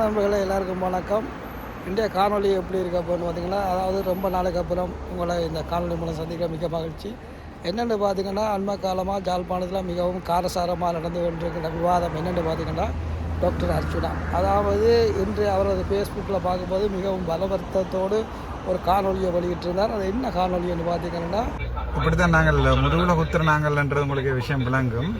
நண்பர்களே எல்லாருக்கும் வணக்கம். இன்றைய காணொலி எப்படி இருக்கு அப்படின்னு பார்த்தீங்கன்னா அதாவது ரொம்ப நாளுக்கு அப்புறம் உங்களை இந்த காணொலி மூலம் சந்திக்க மிக மகிழ்ச்சி. என்னென்னு பார்த்தீங்கன்னா அண்மை காலமாக ஜாழ்ப்பாணத்தில் மிகவும் காரசாரமாக நடந்து கொண்டிருக்கிற விவாதம் என்னென்னு பார்த்தீங்கன்னா டாக்டர் அர்ச்சுனா அதாவது இன்று அவரது ஃபேஸ்புக்கில் பார்க்கும்போது மிகவும் பலவர்த்தத்தோடு ஒரு காணொலியை வெளியிட்டிருந்தார். அது என்ன காணொலின்னு பார்த்தீங்கன்னா இப்படித்தான் நாங்கள் முதுகுல குத்துற நாங்கள்ன்றது உங்களுக்கு விஷயம் விளங்கும்.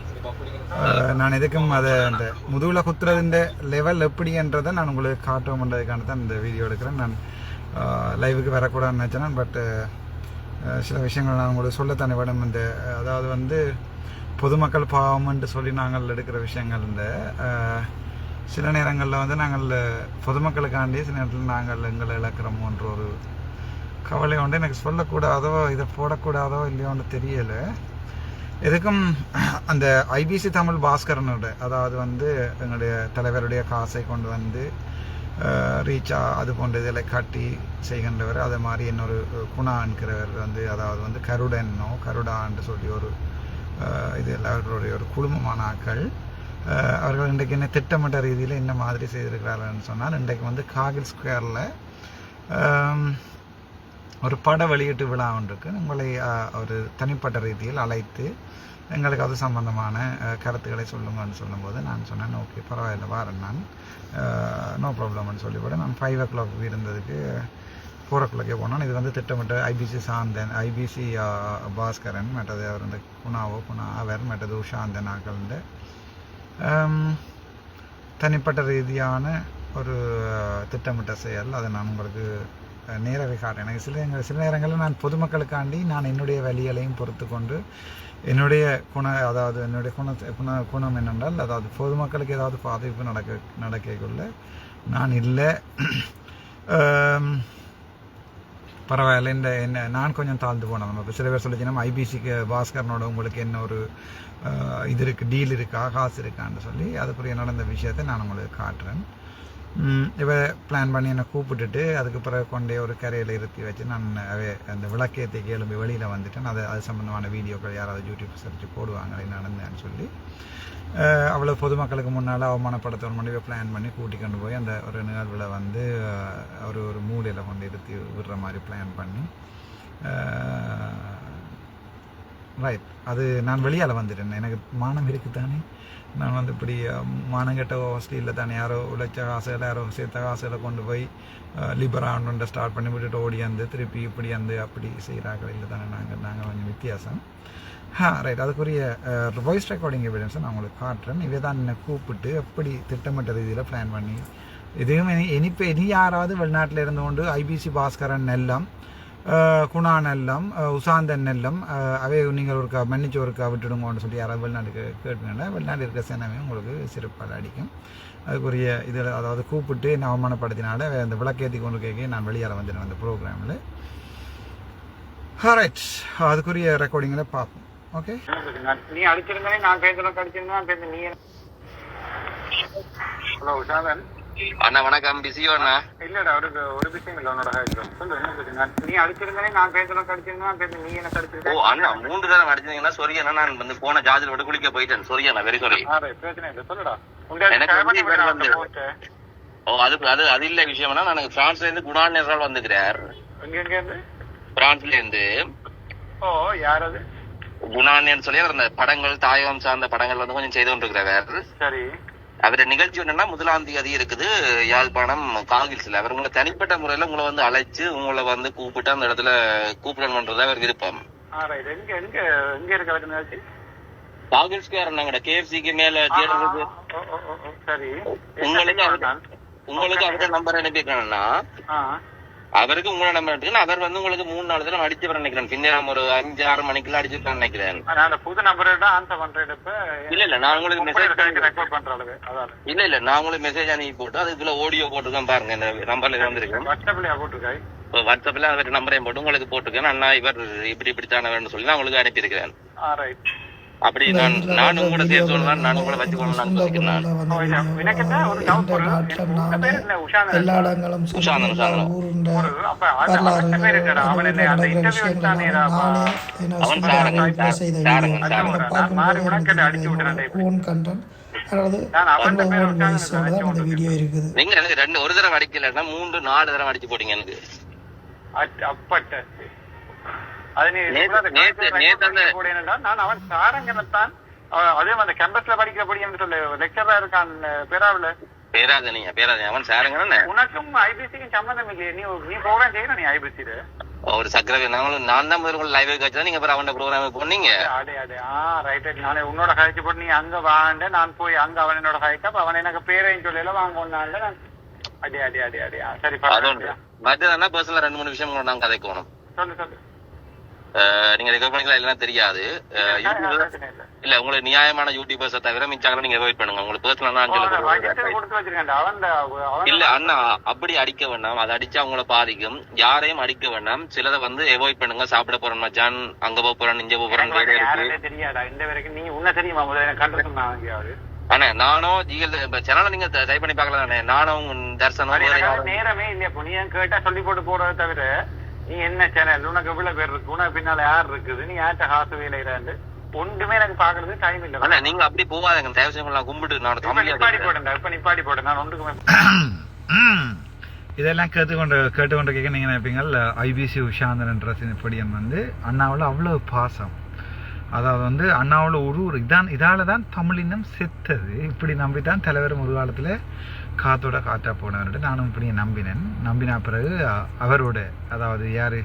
நான் எதுக்கும் அதை அந்த முதுகுல குத்துறதுன்ற லெவல் எப்படின்றதை நான் உங்களுக்கு காட்டுவோம்ன்றதுக்கான தான் இந்த வீடியோ எடுக்கிறேன். நான் லைவுக்கு வரக்கூடாதுன்னு நினச்சேன். பட் சில விஷயங்கள் நான் உங்களுக்கு சொல்லத்தானே விடம் இந்த அதாவது வந்து பொதுமக்கள் பாவம்ன்ட்டு சொல்லி நாங்கள் எடுக்கிற விஷயங்கள் இந்த சில நேரங்களில் வந்து நாங்கள் பொதுமக்களுக்காண்டி சில நேரத்தில் நாங்கள் எங்களை இழக்கிறோமோன்ற ஒரு கவலை உண்டு. எனக்கு சொல்லக்கூடாதோ இதை போடக்கூடாதோ இல்லையோன்னு தெரியல. எதுக்கும் அந்த ஐபிசி தமிழ் பாஸ்கரனோட அதாவது வந்து எங்களுடைய தலைவருடைய காசை கொண்டு வந்து ரீச்சா அது போன்ற இதில் காட்டி செய்கின்றவர். அதே மாதிரி இன்னொரு குணா என்கிறவர் வந்து அதாவது வந்து கருடனோ கருடான்னு சொல்லி ஒரு இது அவர்களுடைய ஒரு குழுமமான ஆக்கள் அவர்கள் இன்றைக்கு என்ன திட்டமிட்ட ரீதியில் என்ன மாதிரி செய்திருக்கிறார்கள்னு சொன்னால் இன்றைக்கு வந்து காகில் ஸ்கொயரில் ஒரு பட வெளியீட்டு விழா ஒன்றுக்கு உங்களை ஒரு தனிப்பட்ட ரீதியில் அழைத்து எங்களுக்கு அது சம்பந்தமான கருத்துக்களை சொல்லுங்கன்னு சொல்லும்போது நான் சொன்னேன் ஓகே பரவாயில்ல வாரேன் நான். நோ ப்ராப்ளம்னு சொல்லிவிட. நான் ஃபைவ் ஓ கிளாக் இருந்ததுக்கு ஃபோர் ஓ கிளாக்கே போனோம். இது வந்து திட்டமிட்ட ஐபிசி சாந்தன் ஐபிசி பாஸ்கரன் மற்றது அவர் வந்து குணாவோ குணா அவர் மற்றது உஷாந்தன் ஆக்கள்ந்து தனிப்பட்ட ரீதியான ஒரு திட்டமிட்ட செயல். அதை நான் உங்களுக்கு நேரவே காட்டேன் எனக்கு சில சில நேரங்களில் நான் பொதுமக்களுக்காண்டி நான் என்னுடைய வழிகளையும் பொறுத்து கொண்டு என்னுடைய குண அதாவது என்னுடைய குண குண குணம் என்னென்றால் அதாவது பொதுமக்களுக்கு ஏதாவது பாதிப்பு நடக்க நடக்கக்குள்ள நான் இல்லை. பரவாயில்ல. இந்த என்ன நான் கொஞ்சம் தாழ்ந்து போனேன். இப்போ சில பேர் சொல்லிச்சுன்னா ஐபிசிக்கு பாஸ்கரனோட உங்களுக்கு என்ன ஒரு இது இருக்குது டீல் இருக்கா காசு இருக்கான்னு சொல்லி அதுக்குரிய நடந்த விஷயத்தை நான் உங்களுக்கு காட்டுறேன். இவ பிளான் பண்ணி என்னை கூப்பிட்டுட்டு அதுக்கு பிறகு கொண்டே ஒரு கரையில் இருத்தி வச்சு நான் அந்த விளக்கேற்றி கேளும்பி வெளியில் வந்துட்டேன். அதை அது சம்மந்தமான வீடியோக்கள் யாராவது யூடியூப் சர்ச்சு போடுவாங்களே நடந்தேன்னு சொல்லி அவ்வளோ பொதுமக்களுக்கு முன்னால் அவமானப்படுத்த முடிவை பிளான் பண்ணி கூட்டி கொண்டு போய் அந்த ஒரு நிகழ்வில் வந்து ஒரு ஒரு மூலையில் கொண்டு இருத்தி விடுற மாதிரி பிளான் பண்ணி ரைட் அது நான் வெளியால் வந்துட்டேன். எனக்கு மானம் இருக்குதானே? நான் வந்து இப்படி கெட்ட மானங்கெட்ட ஹாஸ்டலில் தானே யாரோ உழைச்ச காசுகளை யாரோ சேர்த்த காசுகளை கொண்டு போய் லிபரான்னு ஸ்டார்ட் பண்ணி விட்டுட்டு ஓடி வந்து திருப்பி இப்படி வந்து அப்படி செய்கிறார்கள் இல்லை தானே நாங்கள் நாங்கள் கொஞ்சம் வித்தியாசம். ஹா ரைட் அதுக்குரிய வாய்ஸ் ரெக்கார்டிங் எவிடன்ஸை நான் உங்களுக்கு காட்டுறேன். இவை தான் என்னை கூப்பிட்டு எப்படி திட்டமிட்ட ரீதியில் பிளான் பண்ணி இதுவும் இனி இனிப்பு இனி யாராவது வெளிநாட்டில் இருந்து கொண்டு ஐபிசி பாஸ்கரன் எல்லாம் குணா நெல்லம் அஹ், நெல்லம் அவை நீங்கள் ஒருக்கா மன்னிச்சு ஒருக்கா விட்டுடுங்கன்னு சொல்லி யாராவது வெளிநாட்டுக்கு கேட்டுங்கன்னா வெளிநாடு இருக்க சேனமே உங்களுக்கு சிறப்பாக அடிக்கும். அதுக்குரிய இதில் அதாவது கூப்பிட்டு என்ன அவமானப்படுத்தினால அந்த விளக்கேற்றி கொண்டு கேட்க நான் வெளியேற வந்துட்டேன் அந்த ப்ரோக்ராமில். ரைட் அதுக்குரிய ரெக்கார்டிங்களை பார்ப்போம். ஓகே நீ அடிச்சிருந்தேன் நான் பேசுகிறேன் கடிச்சிருந்தேன் பேசுகிறேன் நீ ஹலோ உஷாதன். அண்ணா வணக்கம். பிஸியோ அண்ணா? இல்லடா ஒரு ஒரு விஷயம் இல்ல உன்னோட சொல்லு என்ன பிரச்சனை நீ அடிச்சிருந்தே நான் பேசணும் அடிச்சிருந்தேன் பேச நீ என்ன ஓ அடிச்சிருக்க அண்ணா மூன்று தடவை அடிச்சீங்கன்னா சொரி அண்ணா நான் வந்து போன ஜார்ஜில் விட்டு குளிக்க போயிட்டேன். சொரி அண்ணா வெரி சாரி ஆறு பிரச்சனை இல்ல சொல்லுடா. எனக்கு. ஓ அது அது அது இல்ல விஷயம்னா நான் பிரான்ஸ்ல இருந்து குணான் நேரால் வந்துக்கிறார். எங்க எங்க இருந்து? பிரான்ஸ்ல இருந்து. ஓ யார் அது? குணான்னு சொல்லி அந்த படங்கள் தாயகம் சார்ந்த படங்கள் வந்து கொஞ்சம் செய்து கொண்டிருக்கிறார். சரி. அவருடைய நிகழ்ச்சி என்னன்னா முதலாம் தேதி இருக்குது. யாழ்ப்பாணம் காகில்ஸ்ல அவர் உங்களை தனிப்பட்ட முறையில உங்களை வந்து அழைச்சு உங்களை வந்து கூப்பிட்டு அந்த இடத்துல கூப்பிடணும் பண்றது அவர் விருப்பம். ஆ ரைட் எங்க எங்க எங்க இருக்க நிகழ்ச்சி? காகில்ஸ்கார் நாங்க கேஎஃப்சிக்கு மேல உங்களுக்கு அவரு- உங்களுக்கு அவருடைய நம்பர் அனுப்பியிருக்கேன்னா ஆ. அவருக்கு உங்களோட நம்பர் எடுத்துக்கணும் அவர் வந்து உங்களுக்கு மூணு நாலு தடவை அடிச்சு வர நினைக்கிறேன் பின்னேரம் ஒரு அஞ்சு ஆறு மணிக்குள்ள அடிச்சு நினைக்கிறேன். நான் அந்த புது நம்பர் தான் ஆன்சர் பண்றேன் இப்ப இல்ல இல்ல. நான் உங்களுக்கு மெசேஜ் ரெக்கார்ட் பண்ற அளவு. இல்ல இல்ல. நான் உங்களுக்கு மெசேஜ் அனுப்பி போட்டு அதுக்குள்ள ஆடியோ போட்டுருக்கேன் பாருங்க. இந்த நம்பர்ல வந்திருக்கேன் வாட்ஸ்அப்லயா போட்டிருக்காய்? இப்போ வாட்ஸ்அப்ல அவர் நம்பரையும் போட்டு உங்களுக்கு போட்டுருக்கேன். அண்ணா இவர் இப்படி இப்படித்தானவர்னு சொல்லி நான் உங்களுக்கு அனுப்பியிருக்கிறேன். அப்படி நான் நானும் கூட சேர்த்து கொள்ளலாம் நானும் கூட யோசிக்கிறேன் பேர் என்ன? உஷாந்தன். எல்லா இடங்களும். ஊருண்ட நீங்க எனக்கு ரெண்டு ஒரு தடவை அடிக்கலன்னா மூன்று நாலு தடவை அடிச்சு போட்டீங்க எனக்கு. அப்பட்ட. நான் அவன் சாரங்கனைத்தான், அவன் அதே மாதிரி கேம்பஸ்ல சொல்லு. லெக்சரா இருக்கான் பேராவில. பேராதனியா பேராதனி. அவன் சாருங்க உனக்கும் ஐபிசிக்கும் சம்பந்தம் இல்லையே. நீ நீ ப்ரோக்ராம் செய்யணும் நீ ஐபிசில ஒரு சக்கரவை நாங்களும் நான் தான் முதல்ல லைவ் வச்சா நீங்க அப்புறம் அவன் ப்ரோக்ராம் போனீங்க? அடே அடே ஆ ரைட் ரைட் நானே உன்னோட கழிச்சு போட்டு நீ அங்க வாண்ட. நான் போய் அங்க அவன் என்னோட கழிக்க அப்ப அவன் எனக்கு பேரையும் சொல்லல வாங்க நான் அடே அடே அடே அடே. சரி பரவாயில்ல. பர்சனலா ரெண்டு மூணு விஷயம் நாங்க கதைக்கணும் சொல்லு சொல்லு. நீங்க ரெக்கார்ட் பண்ணிக்கலாம் இல்லைன்னா தெரியாது. இல்ல. உங்களுக்கு நியாயமான யூடியூபர்ஸை தவிர மிச்சாங்க நீங்க அவாய்ட் பண்ணுங்க. உங்களுக்கு பர்சனலா அவன் இல்ல அண்ணா அப்படி அடிக்க வேண்டாம். அது அடிச்சா அவங்கள பாதிக்கும். யாரையும் அடிக்க வேண்டாம். சிலதை வந்து அவாய்ட் பண்ணுங்க. சாப்பிட போறேன் மச்சான். அங்க போக போறேன் இங்க போக போறேன் தெரியாதா? இந்த வரைக்கும் நீ உன்ன தெரியுமா முதல்ல? எனக்கு கண்டு சொன்னாங்க எங்கேயாவது அண்ணா நானும் ஜிஎல் சேனலை நீங்க ட்ரை பண்ணி பார்க்கலாம் அண்ணே நானும் தர்சனம் நேரமே இல்லையா நீ கேட்டா சொல்லி போட்டு போறதை தவிர நீ என்ன சேனல் உனக்கு எவ்வளவு பேர் இருக்கு. உனக்கு பின்னால யார் இருக்குது? நீ யார்கிட்ட காசு வேலையிறாண்டு ஒன்றுமே எனக்கு பாக்குறது டைம் இல்ல. அண்ணா நீங்க அப்படி போகாதீங்க. தயவு நான் கும்பிட்டு நான் நிப்பாடி. போட்டேன்டா இப்ப நிப்பாடி போட்டேன் நான் ஒன்றுக்குமே இதெல்லாம் கேட்டுக்கொண்டு கேட்டுக்கொண்டு கேட்க நீங்கள் நினைப்பீங்க ஐபிசி உஷாந்தரன்ற படியன் வந்து அண்ணாவில் அவ்வளோ பாசம். அதாவது வந்து அண்ணாவில் ஒரு ஒரு இதான் இதால தான் தமிழினம் செத்தது. இப்படி நம்பி தான் தலைவர் ஒரு காலத்தில் காத்தோட காற்றாக போனவர்கிட்ட நானும் இப்படி நம்பினேன். நம்பின பிறகு அவரோட அதாவது யார்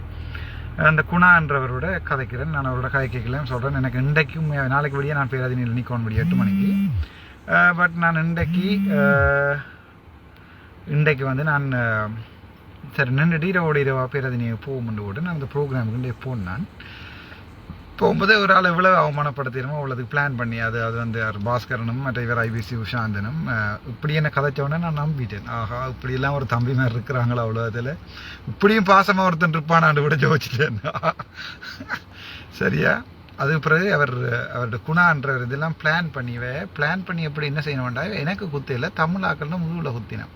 அந்த குணான்றவரோட கதைக்கிறேன். நான் அவரோட கதை கேட்கலன்னு சொல்கிறேன் எனக்கு இன்றைக்கும் நாளைக்கு விடிய நான் பேராதினியில் நிற்கணும் முடியும். எட்டு மணிக்கு. பட் நான் இன்றைக்கு இன்றைக்கு வந்து நான் சரி நின்றுட்டு இரவோட இரவா பேரதினியை போகும்னு ஓட்டு நான் அந்த ப்ரோக்ராமுக்கு போனேன். போகும்போதே ஒரு ஆள் எவ்வளோ அவமானப்படுத்திடுமோ? அவ்வளோதுக்கு பிளான் பண்ணி அது அது வந்து யார்? பாஸ்கரனும் மற்ற இவர் ஐபிசி உஷாந்தனும் இப்படி என்ன கதைச்சோடனே நான் நம்பிட்டேன். ஆஹா இப்படியெல்லாம் ஒரு தம்பி மாதிரி இருக்கிறாங்களா அவ்வளோ அதில்? இப்படியும் பாசமாக ஒருத்தன் இருப்பானாண்டு கூட ஜோதிச்சிட்டேன் சரியா? அதுக்கு பிறகு அவர் அவரோட குணான்றவர் இதெல்லாம் பிளான் பண்ணிவே. பிளான் பண்ணி எப்படி என்ன செய்யணும்டா? எனக்கு குத்து இல்லை தமிழாக்கள்னு முழுவில் குத்தினேன்.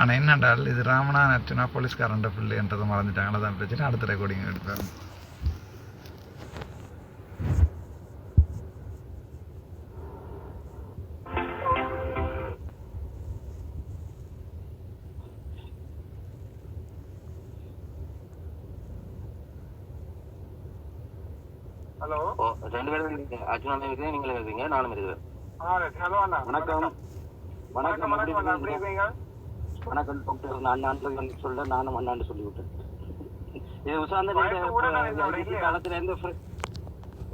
ஆனால் என்னண்டால் இது ராமனா நச்சுனா போலீஸ்காரன்ட பிள்ளைன்றதை மறந்துட்டாங்களா தான் பிரச்சனை. அடுத்த ரெக்கார்டிங் எடுத்தாங்க ஹலோ. ரெண்டு பேரும் இருக்கீங்க. அர்ஜுனா இருக்கீங்க நீங்களும் இருக்கீங்க நானும் இருக்கிறேன் ஹலோ அண்ணா வணக்கம். வணக்கம். வணக்கம் டாக்டர். நான் வந்து சொல்ல நானும் அண்ணாண்டு சொல்லிவிட்டேன். இது உசாந்த நான்? காலத்துல இருந்து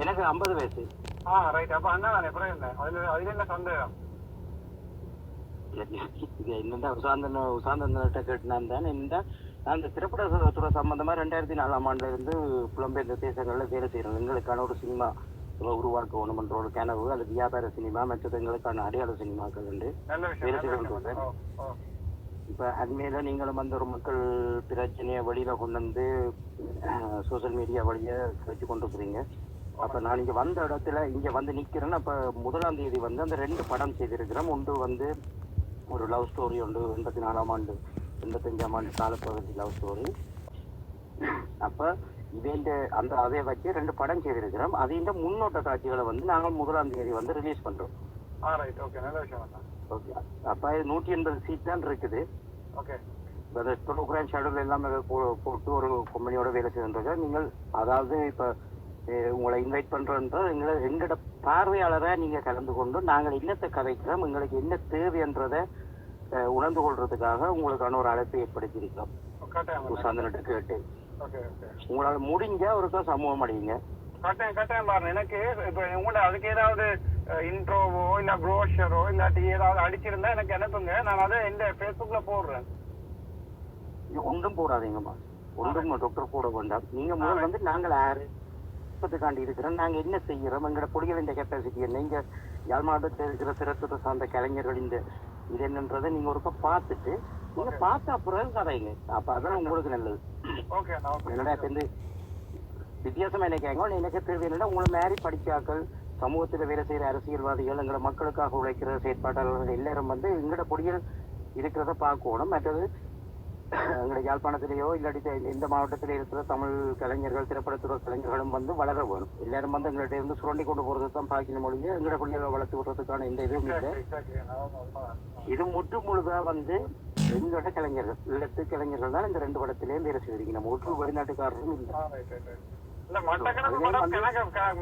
எனக்கு ஐம்பது வயசு. ஆ ரைட் அப்ப அண்ணா நான் எப்படி இருந்தேன்? அதுல அதுல என்ன சந்தேகம்? என்னடா உசாந்தன் உசாந்தன்கிட்ட கேட்டுனான் தான் இந்த நான் இந்த திரைப்பட துறை சம்பந்தமா ரெண்டாயிரத்தி நாலாம் ஆண்டுல இருந்து புலம்பெயர்ந்த தேசங்கள்ல வேலை செய்யறோம் எங்களுக்கான ஒரு சினிமா உருவாக்க என்ற ஒரு கனவு அது வியாபார சினிமா மற்றது எங்களுக்கான அடையாள சினிமாக்கள் உண்டு வேலை ஓ. இப்போ அதுமாரி நீங்களும் வந்து ஒரு மக்கள் பிரச்சனையை வெளியில் கொண்டு வந்து சோஷியல் மீடியா வழியை வச்சு கொண்டு போகிறீங்க அப்போ நான் இங்கே வந்த இடத்துல இங்கே வந்து நிற்கிறேன்னு அப்போ முதலாம் தேதி வந்து அந்த ரெண்டு படம் செய்திருக்கிறோம். ஒன்று வந்து ஒரு லவ் ஸ்டோரி ஒன்று எண்பத்தி நாலாம் ஆண்டு. எண்பத்தஞ்சாம் ஆண்டு காலப்பகுதி லவ் ஸ்டோரி அப்போ இவேண்ட அந்த அதை வச்சு ரெண்டு படம் செய்திருக்கிறோம். அதிண்ட முன்னோட்ட காட்சிகளை வந்து நாங்கள் முதலாம் தேதி வந்து ரிலீஸ் பண்ணுறோம் ஓகே நல்ல விஷயம் ஓகே அப்போ நூற்றி எண்பது சீட் தான் இருக்குது. ஓகே அந்த ப்ரோக்ராம் ஷெடியூல் எல்லாமே போ- போட்டு ஒரு கம்பெனியோட வேலை செய்கின்றது நீங்கள் அதாவது இப்போ உங்களை இன்வைட் பண்ணுறோன்ற எங்களை எங்களோட பார்வையாளராக நீங்கள் கலந்து கொண்டு நாங்கள் என்னத்தை கதைக்கிறோம் எங்களுக்கு என்ன தேவைன்றதை உணர்ந்து கொள்றதுக்காக உங்களுக்கான ஒரு அழைப்பை ஏற்படுத்தியிருக்கிறோம். உசாந்தன்கிட்ட கேட்டு. உங்களால் முடிஞ்ச ஒருக்கா சமூகம் அடையுங்க. கட்டாயம் கட்டாயம் பாருங்க எனக்கு இப்ப உங்களோட அதுக்கு ஏதாவது இன்ட்ரோவோ இல்ல ப்ரோஷரோ இல்லாட்டி ஏதாவது அடிச்சிருந்தா எனக்கு அனுப்புங்க. நான் அதை எந்த ஃபேஸ்புக்ல போடுறேன். ஒன்றும் போடாதீங்கம்மா ஒன்றும் டாக்டர் போட வேண்டாம். நீங்கள் முதல் வந்து நாங்கள் யாரு? காண்டி இருக்கிறோம். நாங்கள் என்ன செய்கிறோம் எங்களோட பொடிகளின் கெப்பாசிட்டி என்ன இங்கே யாழ் மாவட்டத்தில் இருக்கிற சிறப்பு சார்ந்த கலைஞர்களின் இது என்னன்றதை நீங்கள் ஒருக்கா பார்த்துட்டு நீங்கள் பார்த்த அப்புறம் கதைங்க. அப்போ அதான் உங்களுக்கு நல்லது. என்னடா வந்து வித்தியாசமா என்ன எனக்கு தேவை என்னன்னா உங்களை மாதிரி படிச்சாக்கள் சமூகத்தில் வேலை செய்கிற அரசியல்வாதிகள் எங்களோட மக்களுக்காக உழைக்கிற செயற்பாட்டாளர்கள் எல்லாரும் வந்து எங்களோட கொடிகள் இருக்கிறத பார்க்கணும். மற்றது எங்களோட யாழ்ப்பாணத்திலேயோ இல்லாட்டி இந்த மாவட்டத்தில் இருக்கிற தமிழ் கலைஞர்கள் திரைப்படத்துறை கலைஞர்களும் வந்து வளர வேணும். எல்லாரும் வந்து எங்கள்கிட்ட இருந்து சுரண்டி கொண்டு போறது தான் பார்க்கணும் மொழியே எங்களோட பிள்ளைகளை வளர்த்து விடுறதுக்கான எந்த இதுவும் இல்லை. இது முற்று முழுதா வந்து எங்களோட கலைஞர்கள் இல்லத்து கலைஞர்கள் தான் இந்த ரெண்டு படத்திலேயும் வேலை செய்திருக்கீங்க நம்ம ஒற்று வெளிநாட்டுக்காரரும் இல்லை.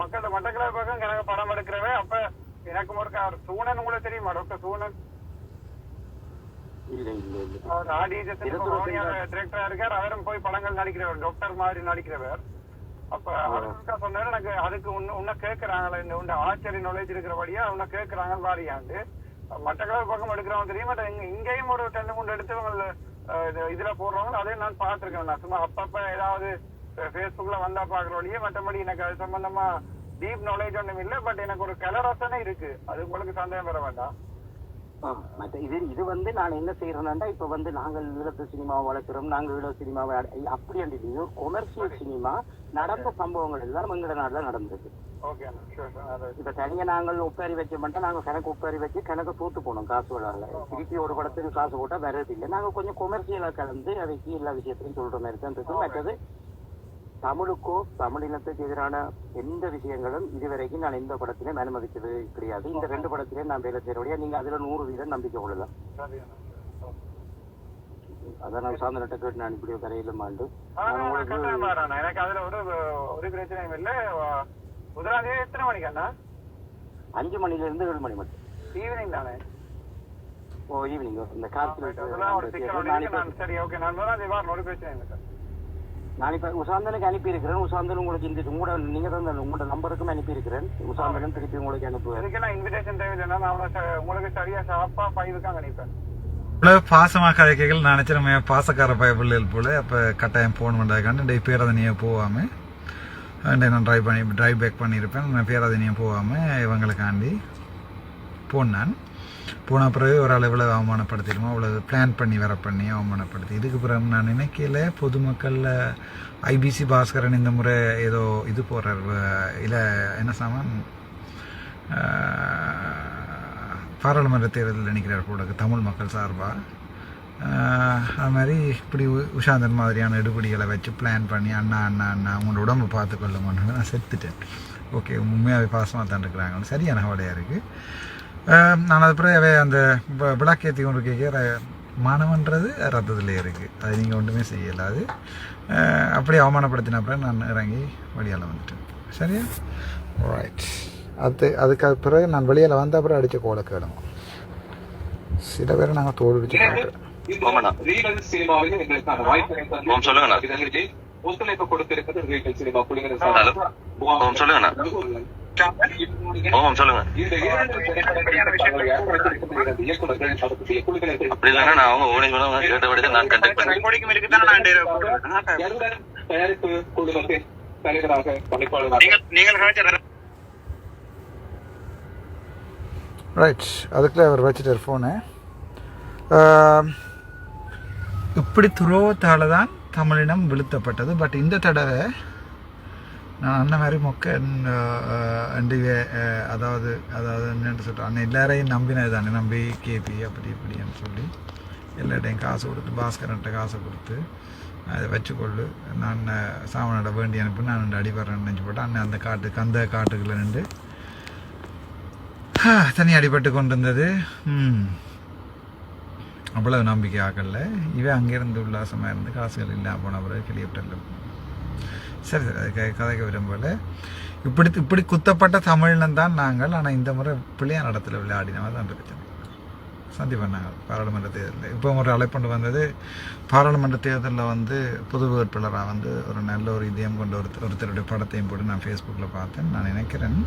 மக்கள் மட்டக்களப்பு பக்கம் கணக்கு படம் எடுக்கிறவே அப்ப எனக்கு ஒரு சூனன் உங்களுக்கு தெரியுமா டாக்டர் சூனன் இல்லை இல்லை இல்லை அவர் ஆடியன்ஸ் டிரெக்டரா இருக்கார். அவரும் போய் படங்கள் நடிக்கிறவர் டாக்டர் மாதிரி நடிக்கிறவர். அப்ப அவருக்கு சொன்னாரு எனக்கு அதுக்கு உன்ன கேட்கறாங்களே இந்த உண்ட ஆச்சரிய நாலேஜ் இருக்கிறபடியா உன்ன கேட்கறாங்க வாரியாண்டு. மட்டக்களப்பு பக்கம் எடுக்கிறவங்க தெரியும்? இங்கேயும் ஒரு ரெண்டு மூணு எடுத்து அவங்க அஹ், இது- இதுல போடுறவங்க அதையும் நான் பார்த்திருக்கேன் நான். சும்மா அப்பப்ப ஏதாவது ஃபேஸ்புக்ல வந்தா பாக்குறபடியே மற்றபடி எனக்கு அது சம்பந்தமா டீப் நாலேஜ் ஒன்றும் இல்லை பட் எனக்கு ஒரு கலரசனே இருக்கு. அது உங்களுக்கு சந்தேகம் வர வேண்டாம். மற்ற இது இது வந்து நான் என்ன செய்யறேன்னா இப்ப வந்து நாங்கள் ஈழத்து சினிமாவை வளர்க்குறோம் நாங்கள் ஈழ சினிமாவை அப்படி இது கொமர்ஷியல் சினிமா நடந்த சம்பவங்கள் எல்லாம் எங்களோட நாட்டில் நடந்திருக்கு அது இப்ப தனியா நாங்கள் ஒப்பாரி வைக்க மாட்டோம் நாங்க கணக்கு ஒப்பாரி வச்சு கணக்கு தூத்து போனோம் காசு விழால திருப்பி ஒரு படத்துக்கு காசு போட்டா வர்றது இல்லை. நாங்க கொஞ்சம் கொமர்ஷியலா கலந்து அதைக்கு எல்லா விஷயத்தையும் சொல்ற மாதிரி தான் இருக்கும் மற்றது தமிழுக்கோ தமிழினத்துக்கு எதிரான எந்த விஷயங்களும் இதுவரைக்கும் நான் எந்த படத்திலையும் அனுமதிச்சது கிடையாது. இந்த ரெண்டு படத்திலையும் நான் வேலை செய்யறபடியா நீங்க அதுல நூறு வீதம் நம்பிக்கை கொள்ளலாம். அதான் நான் சார்ந்த நட்ட கேட்டு நான் இப்படி கரையில மாண்டு ஆனா, நான் கட்டாயம் வரேன். எனக்கு அதுல ஒரு ஒரு பிரச்சனையும் இல்ல. முதலாம் தேதி எத்தனை மணிக்கு அண்ணா? அஞ்சு மணில இருந்து ஏழு மணி மட்டும். ஈவினிங் தானே? ஓ ஈவினிங் இந்த. கார்த்திகை நான் சரி ஓகே நான் முதலாம் தேதி வரணும் ஒரு பிரச்சனை இல்லை சார். நான் இப்ப உசாந்தனுக்கு அனுப்பி இருக்கிறேன் உசாந்தன் உங்களுக்கு இந்த உங்களோட நீங்க தான் உங்களோட நம்பருக்கும் அனுப்பி இருக்கிறேன் உசாந்தனும் திருப்பி உங்களுக்கு அனுப்புவேன். இதுக்கெல்லாம் இன்விடேஷன் தேவையில்லைன்னா நான் உங்களுக்கு சரியா ஷாப்பா ஃபைவுக்கு அங்க நிற்பேன் இவ்வளோ பாசமாக கதைக்கைகள் நான் நினச்சிருமே பாசக்கார பயப்பிள்ளைகள் போல. அப்போ கட்டாயம் ஃபோன் பண்ணுறதுக்காண்டு டே பேரதனியாக போகாமல் அண்டே நான் ட்ரைவ் பண்ணி ட்ரைவ் பேக் பண்ணியிருப்பேன். நான் பேரதனியாக போகாமல் இவங்களுக்காண்டி போனான் போன பிறகு ஒரு அளவில் அவமானப்படுத்திடுமோ அவ்வளோ பிளான் பண்ணி வர பண்ணி அவமானப்படுத்தி. இதுக்கு பிறகு நான் நினைக்கல பொதுமக்களில் ஐபிசி பாஸ்கரன் இந்த முறை ஏதோ இது போடுறார் இல்லை என்ன சாமான்? பாராளுமன்ற தேர்தலில் நினைக்கிறார் கூட தமிழ் மக்கள் சார்பாக அது மாதிரி இப்படி உ- உஷாந்தன் மாதிரியான எடுபடிகளை வச்சு பிளான் பண்ணி அண்ணா அண்ணா அண்ணா அவங்களோட உடம்பு பார்த்துக்கொள்ளுங்கன்னு நான் செத்துட்டேன். ஓகே உண்மையாகவே பாசமாக தான் இருக்கிறாங்க சரியான கவலையாக இருக்குது நான் அது பிறகு அந்த விளக்கேற்றி கொண்டு கேட்க மானவன்றது ரத்தத்தில் இருக்குது அது நீங்கள் ஒன்றுமே செய்யலை அது. அப்படி அவமானப்படுத்தின அப்புறம் நான் இறங்கி வழியால் வந்துட்டேன். சரியா? ரைட் அது அதுக்கு பிறகு நான் வெளியில் வந்த அப்புறம் அடித்த கோலை கேளுங்க. சில பேரை நாங்கள் தோல் அடிச்சு ஆமாண்ணா. ரீகல் சினிமாவில் எங்களுக்கான வாய்ப்பினை தந்து ஓம் சொல்லுங்கண்ணா. ஒத்துழைப்பு கொடுத்திருக்கிறது சொல்லுங்கண்ணா. ஓம் சொல்லுங்க. இந்த இரண்டு திரைப்படங்களை ஏற்படுத்தியிருக்கிற இயக்குனர்கள் அதற்குரிய குழுக்களை அப்படி இல்லைன்னா நான் அவங்க ஓடி பண்ண கேட்டபடி தான் நான் கண்டக்ட் பண்ணேன். எருடன் தயாரிப்பு குழுமத்தின் தலைவராக பணிப்பாளராக ரைட் அதுக்குள்ளே அவர் வச்சுட்டார் ஃபோனு இப்படி துரோகத்தால் தான் தமிழினம் வீழ்த்தப்பட்டது பட் இந்த தடவை நான் அண்ணன் மாதிரி மொக்க அண்டிகை அதாவது அதாவது என்னென்னு சொல்கிறேன் அண்ணன் எல்லாரையும் நம்பினது தானே. நம்பி கேபி அப்படி இப்படின்னு சொல்லி எல்லாட்டையும் காசு கொடுத்து பாஸ்கரன்ட்ட காசை கொடுத்து அதை வச்சுக்கொள்ளு. நான் சாமனோட வேண்டி அனுப்பி நான் ரெண்டு அடிபடுறேன்னு நினச்சி போட்டு அண்ணன் அந்த காட்டுக்கு அந்த காட்டுக்குள்ளே நின்று தனி அடிபட்டு கொண்டு இருந்தது அவ்வளவு நம்பிக்கை ஆக்கல. இவன் அங்கேருந்து உல்லாசமாக இருந்து காசுகள் இல்லாமல் போன பிறகு கிளியப்பட்டல சரி சரி அது க- கதைக்க விரும்பல இப்படி இப்படி குத்தப்பட்ட தமிழ்னு தான் நாங்கள். ஆனால் இந்த முறை பிள்ளையார் இடத்துல விளையாடினவங்க தான் பிரச்சனை. சந்தி பண்ணாங்க பாராளுமன்ற தேர்தலில். இப்போ ஒரு அழைப்பண்டு வந்தது பாராளுமன்ற தேர்தலில் வந்து புது வேட்பாளராக வந்து ஒரு நல்ல ஒரு இதயம் கொண்ட ஒரு ஒருத்தருடைய படத்தையும் போட்டு நான் ஃபேஸ்புக்கில் பார்த்தேன். நான் நினைக்கிறேன்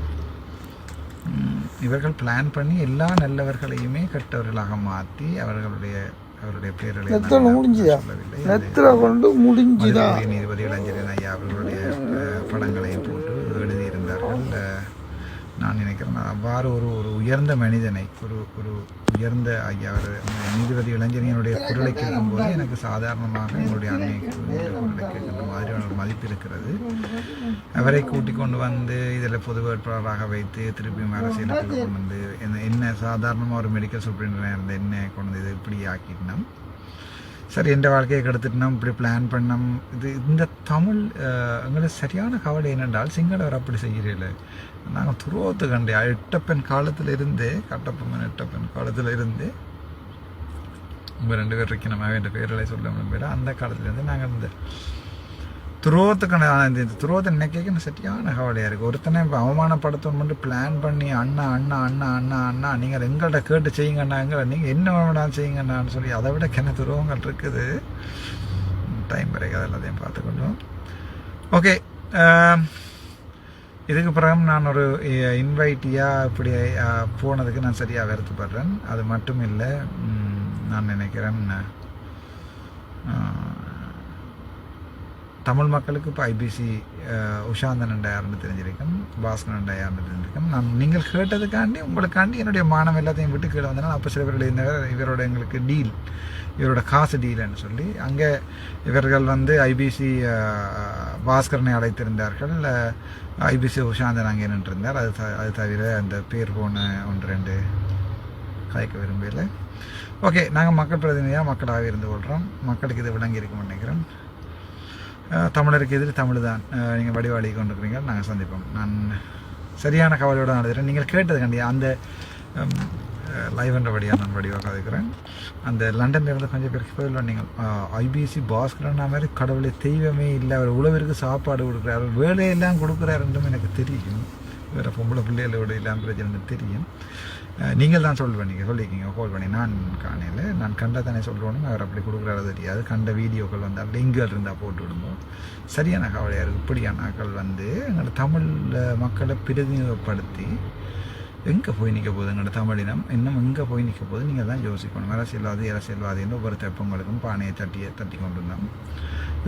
இவர்கள் பிளான் பண்ணி எல்லா நல்லவர்களையுமே கெட்டவர்களாக மாற்றி அவர்களுடைய அவருடைய பேர்களை நான் நெத்தில முடிஞ்சுதா? நெத்தில கொண்டு முடிஞ்சுதா? நீதிபதி இளஞ்சரன் ஐயா அவர்களுடைய அஹ், படங்களையும் போட்டு எழுதியிருந்தார்கள். நான் நினைக்கிறேன். அவ்வாறு ஒரு ஒரு உயர்ந்த மனிதனை ஒரு ஒரு உயர்ந்த ஐயா நீதிபதி இளைஞரியனுடைய குரலை கேட்கும்போது எனக்கு சாதாரணமாக என்னுடைய அன்னை குரலை கேட்கின்ற மாதிரியான ஒரு மதிப்பு இருக்கிறது. அவரை கூட்டிக் கொண்டு வந்து இதில் பொது வேட்பாளராக வைத்து திருப்பியும் அரசியலுக்குள்ள கொண்டு வந்து என்ன என்ன சாதாரணமாக ஒரு மெடிக்கல் சூப்பரிண்டனாக இருந்த என்ன கொண்டு வந்து இது இப்படி ஆக்கிட்டோம் சரி எந்த வாழ்க்கையை கெடுத்துட்டோம் இப்படி பிளான் பண்ணோம் இது இந்த தமிழ் எங்களுக்கு சரியான கவலை என்னென்றால் சிங்களவர் அப்படி செய்கிறீர்கள். நாங்கள் துருவத்து கண்டே எட்டப்பெண் காலத்தில் இருந்தே கட்டப்பம்மன் எட்டப்பெண் காலத்தில் இருந்தே உங்கள் ரெண்டு பேர் இருக்கணும் என்ற பேர்களை சொல்ல முடியல அந்த காலத்துலேருந்து நாங்கள் இந்த துரோகத்துக்கான இந்த இந்த துரோகத்தை நினைக்க சரியான கவலையாக இருக்குது ஒருத்தனை இப்போ அவமானப்படுத்தணும் மட்டும் பிளான் பண்ணி அண்ணா அண்ணா அண்ணா அண்ணா அண்ணா நீங்கள் எங்கள்கிட்ட கேட்டு செய்யுங்கண்ணா எங்களை நீங்கள் என்ன வேணாலும் செய்யுங்கண்ணான்னு சொல்லி அதை விட கிண துரோகங்கள் இருக்குது. டைம் வரைக்கும் அது எல்லாத்தையும் பார்த்துக்கொள்வோம் ஓகே இதுக்கு பிறகு நான் ஒரு இன்வைட்டியாக இப்படி போனதுக்கு நான் சரியாக வருத்தப்படுறேன் அது மட்டும் இல்லை நான் நினைக்கிறேன் தமிழ் மக்களுக்கு இப்போ ஐபிசி உஷாந்தன் அண்டா தெரிஞ்சிருக்கும் பாஸ்கரன் அண்டா தெரிஞ்சிருக்கும். நான் நீங்கள் கேட்டதுக்காண்டி உங்களுக்காண்டி என்னுடைய மானம் எல்லாத்தையும் விட்டு கீழே வந்தேன்னா அப்போ சில பேர் இருந்தவர் இவரோட எங்களுக்கு டீல் இவரோட காசு டீல்னு சொல்லி அங்கே இவர்கள் வந்து ஐபிசி பாஸ்கரனை அழைத்திருந்தார்கள். ஐபிசி உஷாந்தன் அங்கே நின்றிருந்தார். அது த- அது தவிர அந்த பேர் போன ஒன்று ரெண்டு கலைக்க விரும்பல ஓகே நாங்கள் மக்கள் பிரதிநிதியாக மக்களாக இருந்து கொள்கிறோம் மக்களுக்கு இது விளங்கி இருக்கும்னு நினைக்கிறேன். தமிழருக்கு எதிர் தமிழ் தான் நீங்கள் வடிவாளி கொண்டிருக்கிறீங்க. நாங்கள் சந்திப்போம். நான் சரியான கவலையோடு நடத்துகிறேன் நீங்கள் கேட்டது கண்டி அந்த லைவ் என்றபடியாக நான் வடிவாக கதைக்கிறேன். அந்த லண்டனில் இருந்து கொஞ்சம் பேருக்கு பதில் நீங்கள் ஐபிசி பாஸ்கரன்னா மாதிரி கடவுளை தெய்வமே இல்லை. அவர் உழவிற்கு சாப்பாடு கொடுக்குறாரு. வேலையெல்லாம் கொடுக்குறாருன்றும் எனக்கு தெரியும். வேறு பொம்பளை பிள்ளைகளோட இல்லாமல் பிரச்சனை தெரியும். நீங்கள் தான் சொல்லுவேன் நீங்கள் சொல்லியிருக்கீங்க கால் பண்ணி. நான் காணையில் நான் கண்ட தானே சொல்கிறோன்னு அவர் அப்படி கொடுக்குறாரு தெரியாது. கண்ட வீடியோக்கள் வந்தால் லிங்குகள் இருந்தால் போட்டு விடுவோம் சரியான கவலையாக இருக்குது இப்படியான ஆக்கள் வந்து எங்களோட தமிழ் மக்களை பிரதிநிதிப்படுத்தி எங்கே போய் நிற்க போகுது எங்களோட தமிழினம் இன்னும் எங்கே போய் நிற்க போகுது? நீங்கள் தான் யோசிக்கணும். அரசியல்வாதி அரசியல்வாதின்னு ஒவ்வொரு தெப்பங்களுக்கும் பானையை தட்டி தட்டி கொண்டு வந்தோம்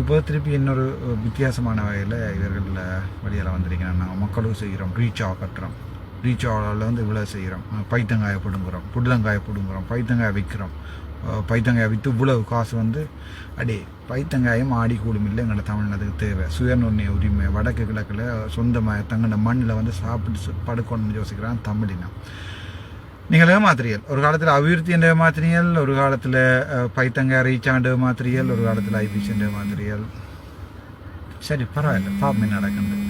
இப்போ திருப்பி இன்னொரு வித்தியாசமான வகையில் இவர்களில் வழியால் வந்திருக்கிறாங்க. நாங்கள் மக்களும் செய்கிறோம். ரீச் கட்டுறோம். ரீச் வந்து இவ்வளோ செய்கிறோம் பைத்தங்காயை பிடுங்குறோம். புடலங்காயை பிடுங்குறோம். பைத்தங்காயை விற்கிறோம். பைத்தங்காயை விற்று இவ்வளவு காசு வந்து அடே பைத்தங்காயம் ஆடி கூடும் இல்லை எங்களை தமிழ்நாட்டுக்கு தேவை. சுயநுண்ணிய உரிமை வடக்கு கிழக்கில் சொந்தமாக தங்கின மண்ணில் வந்து சாப்பிட்டு படுக்கணும்னு யோசிக்கிறான் தமிழினம். நீங்கள் ஏமாத்திரியல் ஒரு காலத்தில் அபிவிருத்தி என்ற மாத்திரியல் ஒரு காலத்தில் பைத்தங்காய் ரீச் மாத்திரியல் ஒரு காலத்தில் ஐபிசி என்ற மாத்திரியல் சரி பரவாயில்ல. பாப்பமே நடக்குது.